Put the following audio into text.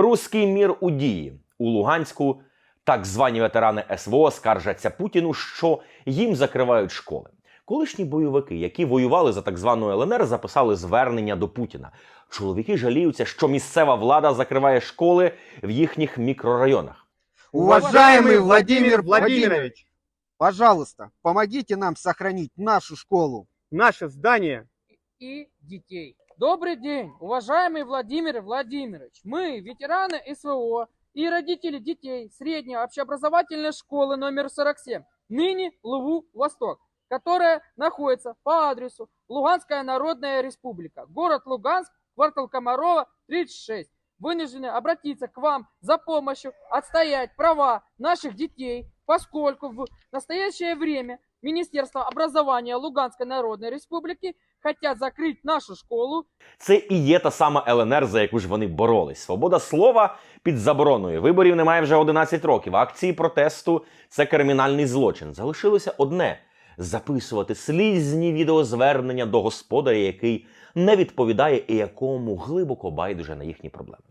Руський мір у дії у Луганську. Так звані ветерани СВО скаржаться Путіну, що їм закривають школи. Колишні бойовики, які воювали за так звану ЛНР, записали звернення до Путіна. Чоловіки жаліються, що місцева влада закриває школи в їхніх мікрорайонах. Уважаемый Владимир Владимирович, Владимирович, пожалуйста, помогите нам сохранить нашу школу. наше здание и детей. Добрый день, уважаемый Владимир Владимирович. Мы, ветераны СВО и родители детей средней общеобразовательной школы номер 47, ныне ЛУВУ «Восток», которая находится по адресу Луганская Народная Республика, город Луганск, квартал Комарова, 36. Вынуждены обратиться к вам за помощью отстоять права наших детей, поскольку в настоящее время Министерство образования Луганской Народной Республики хотят закрыть нашу школу Це і є та сама ЛНР, за яку ж вони боролись. Свобода слова під забороною. Виборів немає вже 11 років. Акції протесту це кримінальний злочин. Залишилося одне записувати слізні відеозвернення до господаря, який не відповідає і якому глибоко байдуже на їхні проблеми.